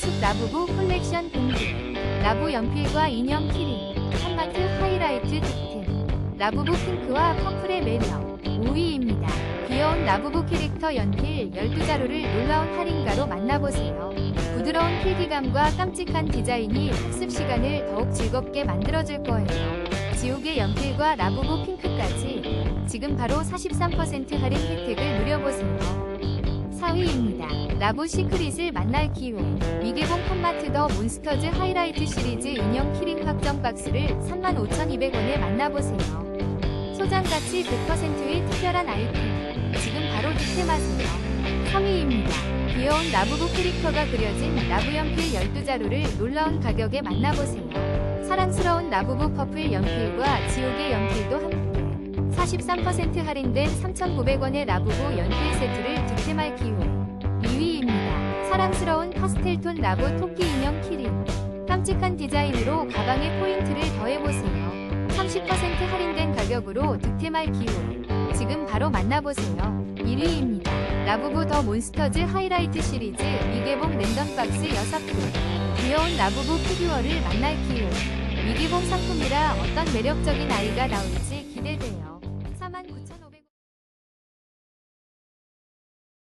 숲 라부부 컬렉션 공개 라부 연필과 인형 키링 한마트 하이라이트 득템 라부부 핑크와 퍼플의 매력 5위입니다. 귀여운 라부부 캐릭터 연필 12자루를 놀라운 할인가로 만나보세요. 부드러운 필기감과 깜찍한 디자인이 학습 시간을 더욱 즐겁게 만들어줄 거예요. 지옥의 연필과 라부부 핑크까지 지금 바로 43% 할인 혜택을 누려보세요. 4위입니다. 라부 시크릿을 만날 기회. 미개봉 팜마트 더 몬스터즈 하이라이트 시리즈 인형 키링 확정 박스를 35,200원에 만나보세요. 소장가치 100%의 특별한 아이템. 지금 바로 득템하세요. 3위입니다. 귀여운 라부부 캐릭터가 그려진 라부 연필 12자루를 놀라운 가격에 만나보세요. 사랑스러운 라부부 퍼플 연필과 지옥의 연필도 함께 43% 할인된 3,900원의 라부부 연필 세트를 득템할 기회. 2위입니다. 사랑스러운 파스텔톤 라부 토끼 인형 키링. 깜찍한 디자인으로 가방에 포인트를 더해보세요. 30% 할인된 가격으로 득템할 기회. 지금 바로 만나보세요. 1위입니다. 라부부 더 몬스터즈 하이라이트 시리즈 미개봉 랜덤 박스 6개. 귀여운 라부부 피규어를 만날 기회. 미개봉 상품이라 어떤 매력적인 아이가 나올지 기대돼요.